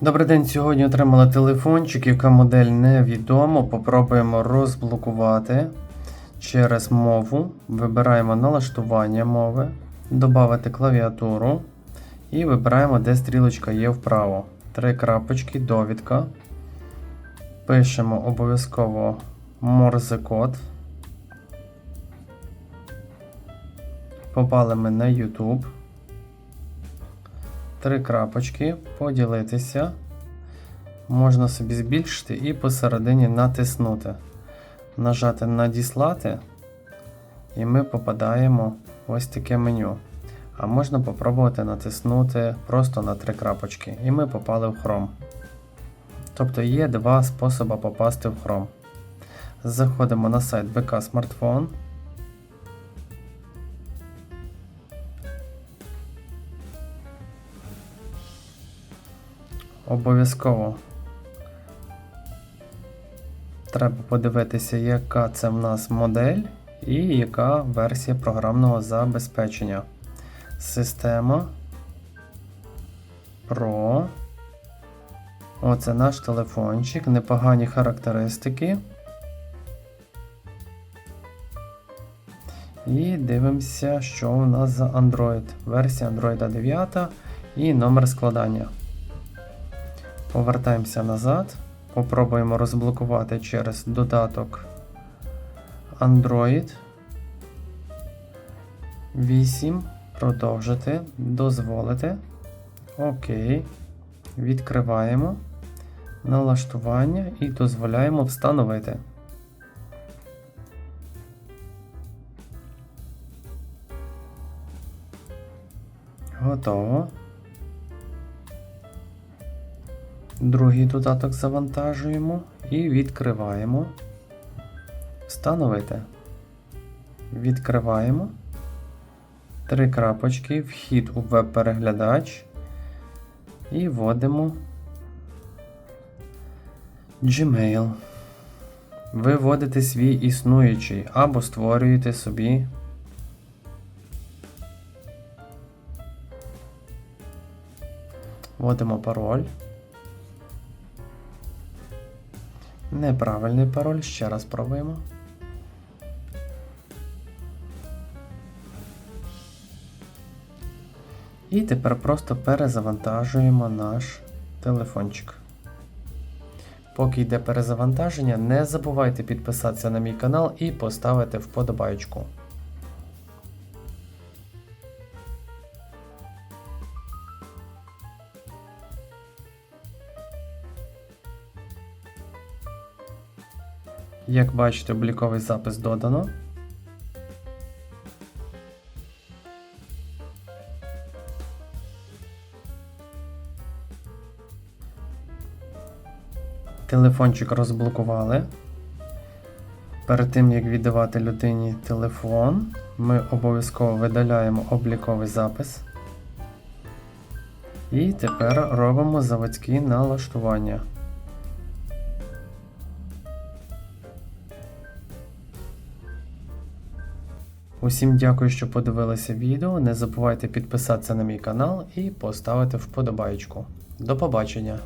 Добрий день. Сьогодні отримали телефончик, яка модель невідомо. Попробуємо розблокувати через мову. Вибираємо налаштування мови, додати клавіатуру і вибираємо, де стрілочка є вправо. Три крапочки, довідка. Пишемо обов'язково морзе-код. Попали ми на YouTube. Три крапочки, поділитися. Можна собі збільшити і посередині натиснути. Нажати Надіслати. І ми попадаємо в ось таке меню. А можна попробувати натиснути просто на три крапочки. І ми попали в Chrome. Тобто є два способи попасти в Chrome. Заходимо на сайт БК Смартфон. Обов'язково треба подивитися, яка це в нас модель і яка версія програмного забезпечення. Система Pro. Оце наш телефончик, непогані характеристики. І дивимося, що у нас за Android. Версія Android 9 і номер складання. Повертаємося назад. Попробуємо розблокувати через додаток Android 8. Продовжити. Дозволити. Окей. Відкриваємо налаштування і дозволяємо встановити. Готово. Другий додаток завантажуємо і відкриваємо. Встановити. Відкриваємо. Три крапочки, вхід у веб-переглядач. І вводимо Gmail. Ви вводите свій існуючий або створюєте собі. Вводимо пароль. Неправильний пароль. Ще раз пробуємо. І тепер просто перезавантажуємо наш телефончик. Поки йде перезавантаження, не забувайте підписатися на мій канал і поставити вподобайку. Як бачите, обліковий запис додано. Телефончик розблокували. Перед тим, як віддавати людині телефон, ми обов'язково видаляємо обліковий запис. І тепер робимо заводські налаштування. Усім дякую, що подивилися відео. Не забувайте підписатися на мій канал і поставити вподобайку. До побачення!